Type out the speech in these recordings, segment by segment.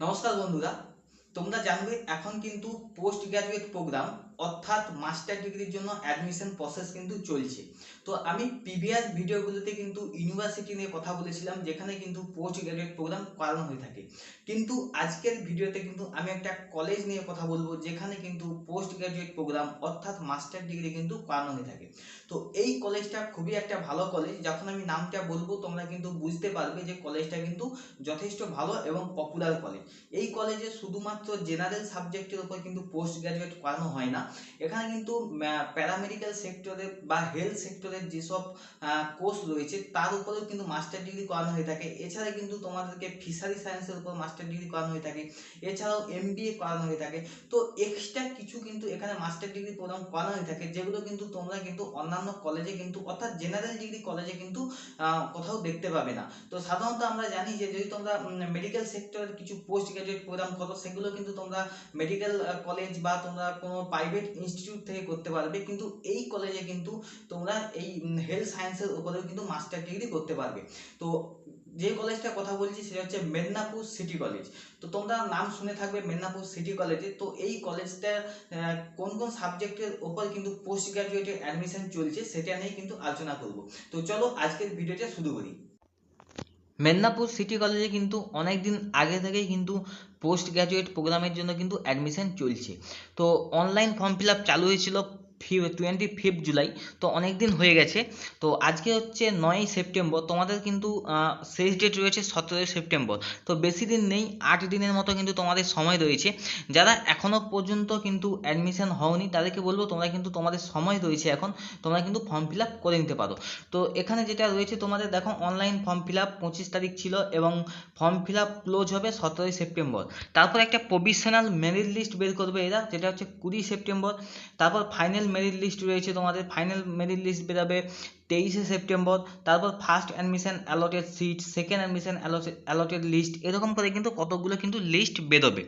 নমস্কার বন্ধুরা তোমরা জানবে এখন কিন্তু পোস্ট গ্রাজুয়েট প্রোগ্রাম অর্থাৎ মাস্টার ডিগ্রির জন্য অ্যাডমিশন প্রসেস কিন্তু চলছে। তো আমি প্রিভিয়াস ভিডিওগুলোতে কিন্তু ইউনিভার্সিটি নিয়ে কথা বলেছিলাম, যেখানে কিন্তু পোস্ট গ্রাজুয়েট প্রোগ্রাম করানো হয়ে থাকে। কিন্তু আজকের ভিডিওতে কিন্তু আমি একটা কলেজ নিয়ে কথা বলব, যেখানে কিন্তু পোস্ট গ্রাজুয়েট প্রোগ্রাম অর্থাৎ মাস্টার ডিগ্রি কিন্তু করানো হয়ে থাকে। তো এই কলেজটা খুবই একটা ভালো কলেজ যখন আমি নামটা বলব, তোমরা কিন্তু বুঝতে পারবে যে কলেজটা কিন্তু যথেষ্ট ভালো এবং পপুলার কলেজ এই কলেজে শুধুমাত্র জেনারেল সাবজেক্টের উপর কিন্তু পোস্ট গ্রাজুয়েট করানো হয় না এখানে কিন্তু প্যারামেডিক্যাল সেক্টরে বা হেলথ সেক্টরের যেসব কোর্স রয়েছে, তার উপরেও কিন্তু মাস্টার ডিগ্রি করানো হয়ে থাকে। এছাড়া কিন্তু তোমাদেরকে ফিশারি সায়েন্সের উপর মাস্টার ডিগ্রি করানো হয়ে থাকে, এছাড়াও এম করানো হয়ে থাকে। তো এক্সট্রা কিছু কিন্তু এখানে মাস্টার ডিগ্রি প্রোগ্রাম করানো হয়ে থাকে, যেগুলো কিন্তু তোমরা কিন্তু অন্যান্য কলেজে কিন্তু, অর্থাৎ জেনারেল ডিগ্রি কলেজে কিন্তু কোথাও দেখতে পাবে না। তো সাধারণত আমরা জানি যে, যদি তোমরা মেডিকেল সেক্টরের কিছু পোস্ট গ্রাজুয়েট প্রোগ্রাম করো, সেগুলো কিন্তু তোমরা মেডিকেল কলেজ বা তোমরা কোনো প্রাইভেট ইনস্টিটিউট থেকে করতে পারবে, কিন্তু এই কলেজে কিন্তু তোমরা এই হেলথ সায়েন্সের উপরেও কিন্তু মাস্টার ডিগ্রি করতে পারবে। তো যে কলেজটা কথা বলছি সেটা হচ্ছে মেদিনীপুর সিটি কলেজ তো তোমরা নাম শুনে থাকবে মেদিনীপুর সিটি কলেজে তো এই কলেজটা কোন কোন সাবজেক্টের উপর কিন্তু পোস্ট গ্রাজুয়েটের অ্যাডমিশন চলছে সেটা নিয়ে কিন্তু আলোচনা করব। তো চলো আজকের ভিডিওটা শুরু করি। মেদিনীপুর সিটি কলেজে কিন্তু অনেক দিন আগে থেকেই কিন্তু পোস্ট গ্র্যাজুয়েট প্রোগ্রামের জন্য কিন্তু অ্যাডমিশন চলছে। তো অনলাইন ফর্ম ফিল আপ চালু হয়েছিল টোয়েন্টি ফিফথ জুলাই তো অনেক দিন হয়ে গেছে। তো আজকে হচ্ছে নয়ই সেপ্টেম্বর তোমাদের কিন্তু শেষ ডেট রয়েছে সতেরোই সেপ্টেম্বর তো বেশি দিন নেই, আট দিনের মতো কিন্তু তোমাদের সময় রয়েছে। যারা এখনও পর্যন্ত কিন্তু অ্যাডমিশন হওনি, তাদেরকে বলব তোমরা কিন্তু তোমাদের সময় রয়েছে এখন, তোমরা কিন্তু ফর্ম ফিল আপ করে নিতে পারো। তো এখানে যেটা রয়েছে তোমাদের, দেখো অনলাইন ফর্ম ফিল আপ পঁচিশ তারিখ ছিল এবং ফর্ম ফিল আপ ক্লোজ হবে সতেরোই সেপ্টেম্বর তারপর একটা প্রভিশনাল মেরিট লিস্ট বের করবে এরা, যেটা হচ্ছে কুড়ি সেপ্টেম্বর তারপর ফাইনাল মেরিট লিস্ট রয়েছে তোমাদের ফাইনাল মেরিট লিস্ট বেরোবে। তেইশে সেপ্টেম্বর, তারপর first admission allotted seat second admission allotted list এরকম করে কিন্তু কতগুলো কিন্তু লিস্ট বেরোবে।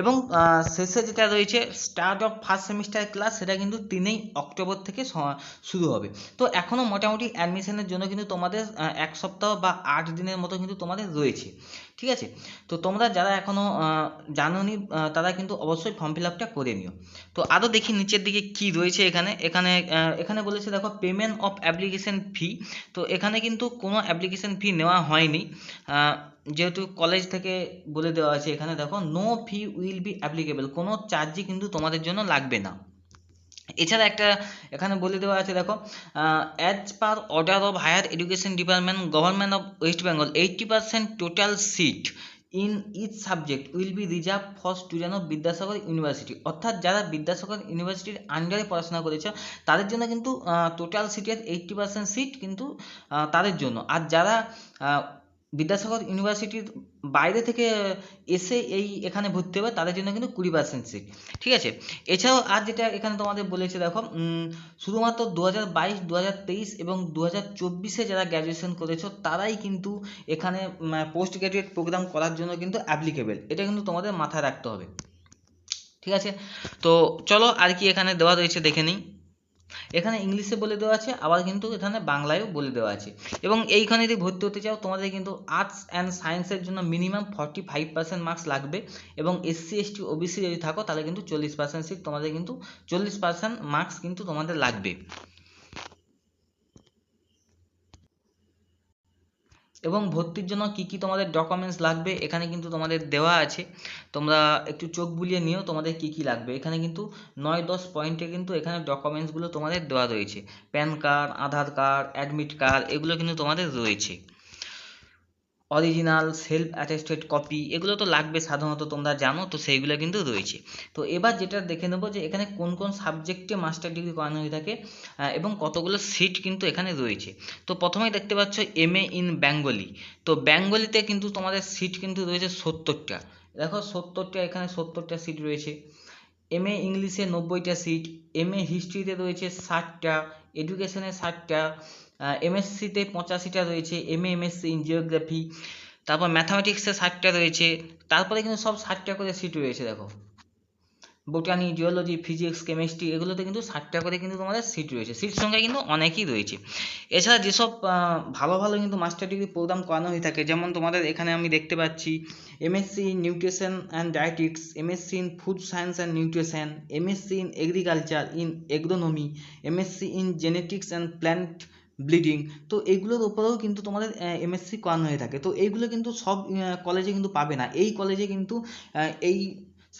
এবং শেষে যেটা রয়েছে start of first semester class সেটা কিন্তু তিনই অক্টোবর থেকে শুরু হবে। তো এখনও মোটামুটি অ্যাডমিশনের জন্য কিন্তু তোমাদের এক সপ্তাহ বা আট দিনের মতো কিন্তু তোমাদের রয়েছে। ঠিক আছে? তো তোমরা যারা এখনও জানোনি তারা কিন্তু অবশ্যই ফর্ম ফিল আপটা করে নিও। তো আরও দেখি নিচের দিকে কি রয়েছে এখানে। এখানে এখানে বলেছে দেখো পেমেন্ট অফ অ্যাপ্লিকেশন ফি তো এখানে কিন্তু কোনো অ্যাপ্লিকেশন ফি নেওয়া হয়নি। যেহেতু কলেজ থেকে বলে দেওয়া আছে এখানে, দেখো no fee will be applicable কোনো চার্জই কিন্তু তোমাদের জন্য লাগবে না। এছাড়া একটা এখানে বলে দেওয়া আছে, দেখো as per order of higher education department government of West Bengal eighty percent total seat in each subject will be reserve for student of Vidyasagar university অর্থাৎ যারা বিদ্যাসাগর ইউনিভার্সিটির আন্ডারে পড়াশোনা করেছে, তাদের জন্য কিন্তু টোটাল সিটের এইটটি পার্সেন্ট সিট কিন্তু তাদের জন্য। আর যারা বিদ্যাসাগর ইউনিভার্সিটির বাইরে থেকে এসে এই এখানে ভর্তি হবে, তাদের জন্য কিন্তু কুড়ি পার্সেন্ট সিট ঠিক আছে? এছাড়াও আর যেটা এখানে তোমাদের বলেছে, দেখো শুধুমাত্র দু হাজার বাইশ দু হাজার তেইশ এবং দু হাজার চব্বিশে যারা গ্র্যাজুয়েশন করেছ, তারাই কিন্তু এখানে পোস্ট গ্র্যাজুয়েট প্রোগ্রাম করার জন্য কিন্তু অ্যাপ্লিকেবল এটা কিন্তু তোমাদের মাথায় রাখতে হবে। ঠিক আছে? তো চলো আর কি এখানে দেওয়া রয়েছে দেখে নিই। এখানে ইংলিশে বলে দেওয়া আছে, আবার কিন্তু এখানে বাংলায়ও বলে দেওয়া আছে। এবং এইখানে যদি ভর্তি হতে চাও, তোমাদের কিন্তু আর্টস অ্যান্ড সায়েন্সের জন্য minimum forty five percent marks লাগবে এবং এসসি এসটি ওবিসি যদি থাকো, তাহলে কিন্তু চল্লিশ পার্সেন্ট সিট তোমাদের কিন্তু চল্লিশ পার্সেন্ট মার্কস কিন্তু তোমাদের লাগবে। এবং ভর্তির জন্য কি কি তোমাদের ডকুমেন্টস লাগবে, এখানে কিন্তু তোমাদের দেওয়া আছে। তোমরা একটু চোখ বুলিয়ে নিও তোমাদের কি কি লাগবে। এখানে কিন্তু নয় দশ পয়েন্টে কিন্তু এখানে ডকুমেন্টসগুলো তোমাদের দেওয়া রয়েছে। PAN card Aadhaar card admit card এগুলো কিন্তু তোমাদের রয়েছে। অরিজিনাল সেলফ অ্যাটেস্টেড কপি এগুলো তো লাগবে সাধারণত, তোমরা জানো, তো সেইগুলো কিন্তু রয়েছে। তো এবার যেটা দেখে নেব যে এখানে কোন কোন সাবজেক্টে মাস্টার ডিগ্রি করানো হয়ে থাকে এবং কতগুলো সিট কিন্তু এখানে রয়েছে। তো প্রথমেই দেখতে পাচ্ছ এম এ ইন বেঙ্গলি তো বেঙ্গলিতে কিন্তু তোমাদের সিট কিন্তু রয়েছে সত্তরটা। দেখো সত্তরটা, এখানে সত্তরটা সিট রয়েছে। এম এ ইংলিশে নব্বইটা সিট এম এ হিস্ট্রিতে রয়েছে ষাটটা এডুকেশনে ষাটটা এমএসসিতে পঁচাশিটা রয়েছে M A MSc in geography তারপর ম্যাথামেটিক্সে ষাটটা রয়েছে, তারপরে কিন্তু সব ষাটটা করে সিট রয়েছে, দেখো। বোটানি জিওলজি ফিজিক্স কেমিস্ট্রি এগুলোতে কিন্তু ষাটটা করে কিন্তু তোমাদের সিট রয়েছে। সিট সংখ্যা কিন্তু অনেকই রয়েছে। এছাড়া যেসব ভালো ভালো কিন্তু মাস্টার ডিগ্রি প্রোগ্রাম করানো হয়ে থাকে, যেমন তোমাদের এখানে আমি দেখতে পাচ্ছি MSc in nutrition and dietetics MSc in food science and nutrition MSc in agriculture in agronomy MSc in genetics and plant breeding তো এগুলোর উপরেও কিন্তু তোমাদের এমএসসি করানো হয়ে থাকে। তো এইগুলো কিন্তু সব কলেজে কিন্তু পাবে না। এই কলেজে কিন্তু এই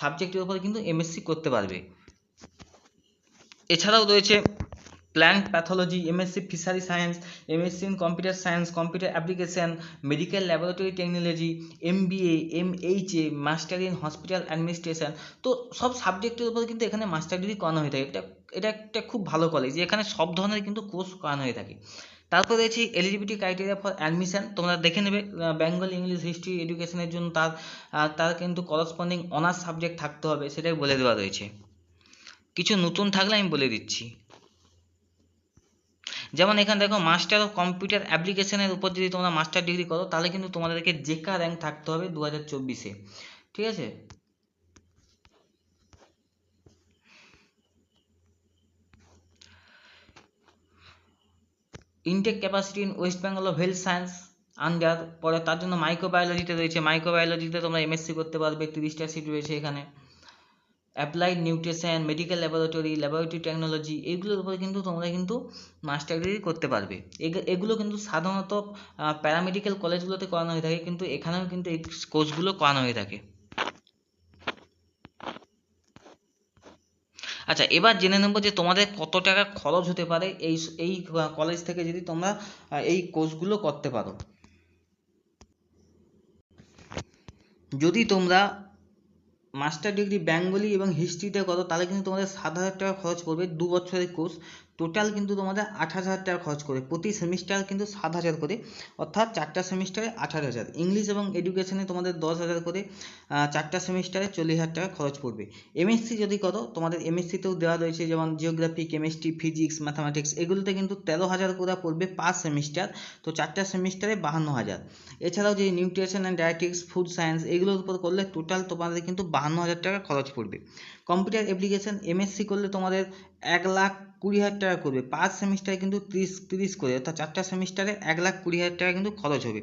সাবজেক্টের উপরে কিন্তু এমএসসি করতে পারবে। এছাড়াও রয়েছে plant pathology MSc fishery science MSc in computer science computer application medical laboratory technology MBA MHA master in hospital administration তো সব সাবজেক্টের উপর কিন্তু এখানে মাস্টার ডিগ্রি করানো হয়ে থাকে। এটা এটা একটা খুব ভালো কলেজ এখানে সব ধরনের কিন্তু কোর্স করানো হয়ে থাকে। তারপর রয়েছে এলিজিবিলিটি ক্রাইটেরিয়া ফর অ্যাডমিশন তোমরা দেখে নেবে বেঙ্গল ইংলিশ হিস্ট্রি এডুকেশনের জন্য তার তার কিন্তু করসপন্ডিং অনার্স সাবজেক্ট থাকতে হবে, সেটাই বলে দেওয়া রয়েছে। কিছু নতুন থাকলে আমি বলে দিচ্ছি। যেমন এখানে দেখো মাস্টার অফ কম্পিউটার অ্যাপ্লিকেশনের উপর যদি তোমরা মাস্টার ডিগ্রি করো, তাহলে কিন্তু তোমাদেরকে জেকা র্যাঙ্ক থাকতে হবে দু হাজার চব্বিশে। ঠিক আছে? Intake capacity in West Bengal of health science under পরে তার জন্য মাইক্রোবায়োলজিতে রয়েছে। মাইক্রোবায়োলজিতে তোমরা এমএসসি করতে পারবে, তিরিশটা সিট রয়েছে এখানে। Applied nutrition medical laboratory laboratory technology এগুলোর উপরে কিন্তু তোমরা কিন্তু মাস্টার ডিগ্রি করতে পারবে। এগ- এগুলো কিন্তু সাধারণত প্যারামেডিক্যাল কলেজগুলোতে করানো হয়ে থাকে, কিন্তু এখানেও কিন্তু এই কোর্সগুলো করানো হয়ে থাকে। আচ্ছা এবার জেনে নেব যে তোমাদের কত টাকা খরচ হতে পারে এই এই কলেজ থেকে যদি তোমরা এই কোর্সগুলো করতে পারো। যদি তোমরা মাস্টার ডিগ্রি বেঙ্গলি এবং হিস্ট্রিতে করো তাহলে কিন্তু তোমাদের সাত হাজার টাকা খরচ পড়বে দু বছরের কোর্স টোটাল কিন্তু তোমাদের আঠাশ হাজার টাকা খরচ করে প্রতি সেমিস্টার কিন্তু সাত হাজার করে, অর্থাৎ চারটা সেমিস্টারে আঠাশ হাজার। ইংলিশ এবং এডুকেশনে তোমাদের দশ হাজার করে চারটা সেমিস্টারে চল্লিশ হাজার টাকা খরচ পড়বে। এমএসসি যদি করো, তোমাদের এমএসসিতেও দেওয়া রয়েছে, যেমন জিওগ্রাফি কেমিস্ট্রি ফিজিক্স ম্যাথামেটিক্স এগুলোতে কিন্তু তেরো হাজার করে পড়বে পার সেমিস্টার তো চারটা সেমিস্টারে বাহান্ন হাজার। এছাড়াও যে nutrition and dietetics food science এগুলোর উপর করলে টোটাল তোমাদের কিন্তু বাহান্ন হাজার টাকা খরচ পড়বে। কম্পিউটার অ্যাপ্লিকেশন এমএসসি করলে তোমাদের এক লাখ কুড়ি হাজার টাকা করবে। পাঁচ সেমিস্টারে কিন্তু তিরিশ তিরিশ করে, অর্থাৎ চারটা সেমিস্টারে এক লাখ কুড়ি হাজার টাকা কিন্তু খরচ হবে।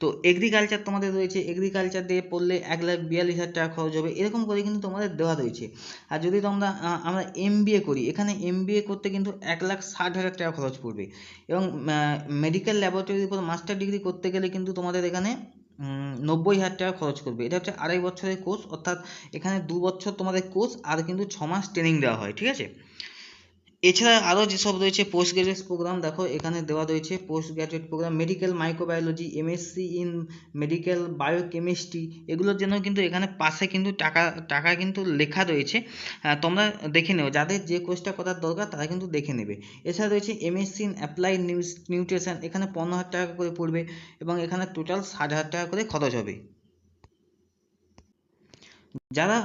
তো এগ্রিকালচার তোমাদের রয়েছে এগ্রিকালচার দিয়ে পড়লে এক লাখ বিয়াল্লিশ হাজার টাকা খরচ হবে, এরকম করে কিন্তু তোমাদের দেওয়া রয়েছে। আর যদি তোমরা আমরা এমবিএ করি, এখানে এমবিএ করতে কিন্তু এক লাখ ষাট হাজার টাকা খরচ পড়বে। এবং মেডিকেল ল্যাবরেটরির উপর মাস্টার ডিগ্রি করতে গেলে কিন্তু তোমাদের এখানে নব্বই হাজার টাকা খরচ করবে। এটা হচ্ছে আড়াই বছরের কোর্স অর্থাৎ এখানে দু বছর তোমাদের কোর্স আর কিন্তু ছ মাস ট্রেনিং দেওয়া হয়, ঠিক আছে? এছাড়া আরও যেসব রয়েছে পোস্ট গ্রাজুয়েট প্রোগ্রাম দেখো এখানে দেওয়া রয়েছে post graduate programme medical microbiology MSc in medical biochemistry এগুলোর জন্য কিন্তু এখানে পাশে কিন্তু টাকা টাকা কিন্তু লেখা রয়েছে। আহ, তোমরা দেখে নেও যাদের যে কোর্সটা করার দরকার তারা কিন্তু দেখে নেবে। এছাড়া রয়েছে এমএসসি ইন অ্যাপ্লাইড নিউট্রিশন এখানে পনেরো হাজার টাকা করে পড়বে এবং এখানে টোটাল ষাট হাজার টাকা করে খরচ হবে। যারা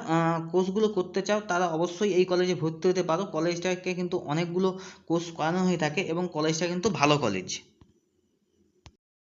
কোর্সগুলো করতে চাও, তারা অবশ্যই এই কলেজে ভর্তি হতে পারো। কলেজটাকে কিন্তু অনেকগুলো কোর্স করানো হয়ে থাকে এবং কলেজটা কিন্তু ভালো কলেজ